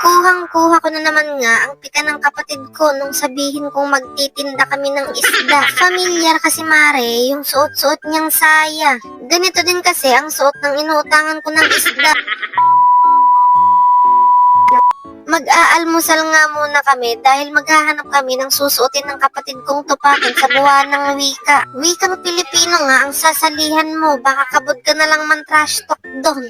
Kuhang-kuha ko na naman nga ang pika ng kapatid ko nung sabihin kong magtitinda kami ng isda. Familiar kasi Mare, yung suot-suot niyang saya. Ganito din kasi ang suot ng inuutangan ko ng isda. Mag-aalmusal nga muna kami dahil maghahanap kami ng susuotin ng kapatid kong tupakin sa buwan ng wika. Wikang Pilipino nga ang sasalihan mo, baka kabod ka na lang man trash talk doon.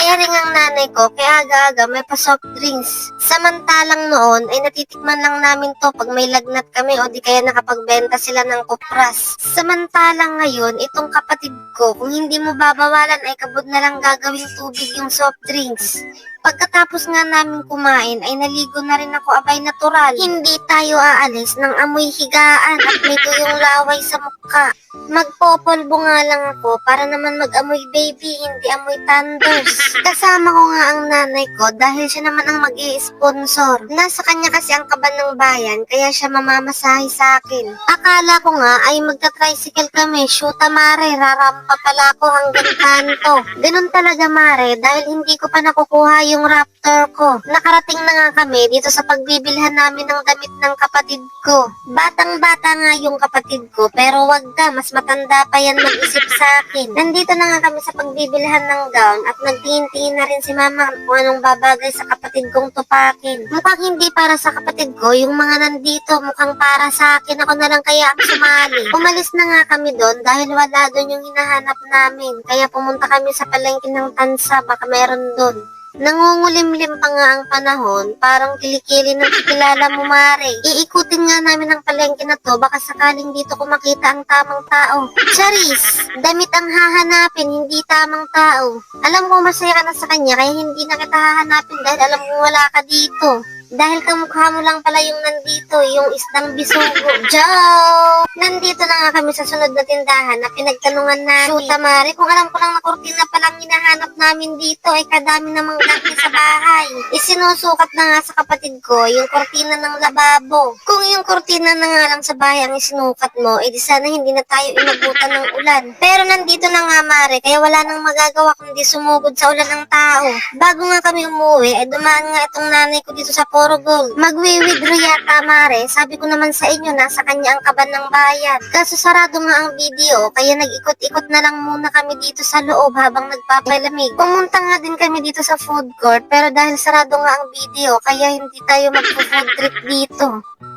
Kering ang nanay ko, kaya aga-aga may pa soft drinks. Samantalang noon ay natitikman lang namin to pag may lagnat kami o di kaya nakapagbenta sila ng kupras. Samantalang ngayon, itong kapatid ko, kung hindi mo babawalan ay kabod na lang gagawing tubig yung soft drinks. Pagkatapos nga namin kumain ay naligo na rin ako abay natural. Hindi tayo aalis ng amoy higaan at may tuyong laway sa mukha. Magpopolbo nga lang ako para naman mag-amoy baby, hindi amoy thunders. Kasama ko nga ang nanay ko dahil siya naman ang mag sponsor Nasa kanya kasi ang kaban ng bayan kaya siya mamamasahe sa akin. Akala ko nga ay magta-tricycle kami, shoota mare, rarampa pala ako hanggang kanto. Ganun talaga mare dahil hindi ko pa nakukuha yung raptor ko. Nakarating na nga kami dito sa pagbibilhan namin ng damit ng kapatid ko. Batang-bata nga yung kapatid ko pero wag ka, mas matanda pa yan mag-isip sa akin. Nandito na nga kami sa pagbibilhan ng gown at nagtingin-tingin na rin si mama kung anong babagay sa kapatid kong tupakin. Mukhang hindi para sa kapatid ko, yung mga nandito mukhang para sa akin. Ako na lang kaya ang sumali. Umalis na nga kami doon dahil wala doon yung hinahanap namin. Kaya pumunta kami sa palengke ng tansa, baka meron doon. Nangungulimlim pa nga ang panahon, parang kilikili ng kilala mo mare. Iikutin nga namin ang palengke na to, baka sakaling dito ko makita ang tamang tao. Charis, damit ang hahanapin, hindi tamang tao. Alam mo masaya ka na sa kanya, kaya hindi na kita hahanapin dahil alam mo wala ka dito. Dahil kamukha mo lang pala yung nandito, yung isdang bisugo. Joe! Nandito na nga kami sa sunod na tindahan na pinagtanungan namin. Shoota Mari, kung alam ko lang na kurtina pa lang hinahanap namin dito, ay kadami namang gamit sa bahay. Isinusukat na nga sa kapatid ko yung kurtina ng lababo. Kung yung kurtina na nga lang sa bahay ang isinukat mo, edi sana hindi na tayo inabutan ng ulan. Pero nandito na nga Mare, kaya wala nang magagawa kundi sumugod sa ulan ng tao. Bago nga kami umuwi, ay dumaan nga itong nanay ko dito sa Porogol. Magwi-withdraw yata Mare, sabi ko naman sa inyo, nasa kanya ang kaban ng bayan. Kaso sarado nga ang video, kaya nag-ikot-ikot na lang muna kami dito sa loob habang nagpapalamig. Pumunta nga din kami dito sa food court, pero dahil sarado nga ang video, kaya hindi tayo magpo-food trip dito.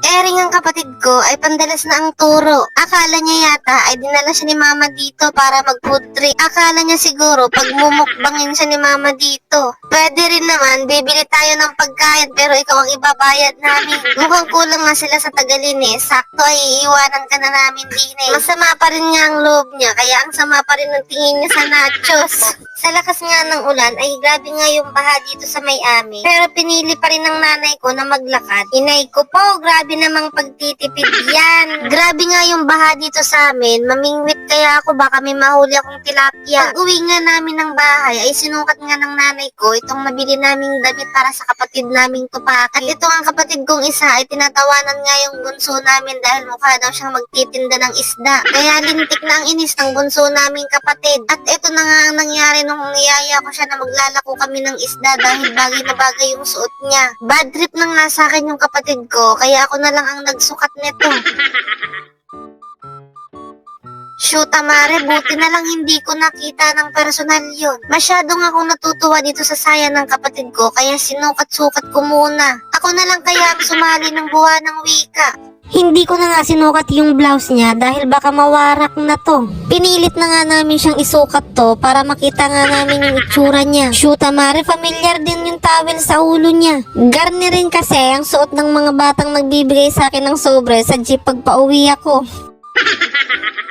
Ering ang kapatid ko ay pandalas na ang turo. Akala niya yata ay dinala siya ni mama dito para mag-food trip. Akala niya siguro pag mumukbangin siya ni mama dito. Pwede rin naman, bibili tayo ng pagkain pero ikaw ang ibabayad namin. Mukhang kulang nga sila sa tagalinis. Sakto ay iiwanan ka na namin din eh. Masama pa rin nga ang loob niya kaya ang sama pa rin ng tingin niya sa nachos. Sa lakas nga ng ulan ay grabe nga yung baha dito sa Miami. Pero pinili pa rin ng nanay ko na maglakad. Inay ko po, grabe namang pagtitipid yan. Grabe nga yung baha dito sa amin. Mamingwit kaya ako baka may mahuli akong tilapia. Pag uwi nga namin ng bahay ay sinukat nga ng nanay ko itong nabili naming damit para sa kapatid naming tupakan. At ito ang kapatid kong isa ay tinatawanan nga yung bunso namin dahil mukha daw siyang magtitinda ng isda. Kaya lintik na ang inis ng bunso naming kapatid. At ito na nga ang nangyari nung niyaya ko siya na maglalako kami ng isda dahil bagay na bagay yung suot niya. Bad trip nang nasa akin yung kapatid ko kaya ako na lang ang nagsukat nito. Shoot, Amare, buti na lang hindi ko nakita ng personal yun. Masyadong akong natutuwa dito sa saya ng kapatid ko, kaya sinukat-sukat ko muna. Ako na lang kaya ang sumali ng buwan ng wika. Hindi ko na nga sinukat yung blouse niya dahil baka mawarak na to. Pinilit na nga namin siyang isukat to para makita nga namin yung itsura niya. Shoot, Amare, familiar din yung towel sa ulo niya. Garni rin kasi ang suot ng mga batang nagbibigay sa akin ng sobre sa jeep pag pauwi ako.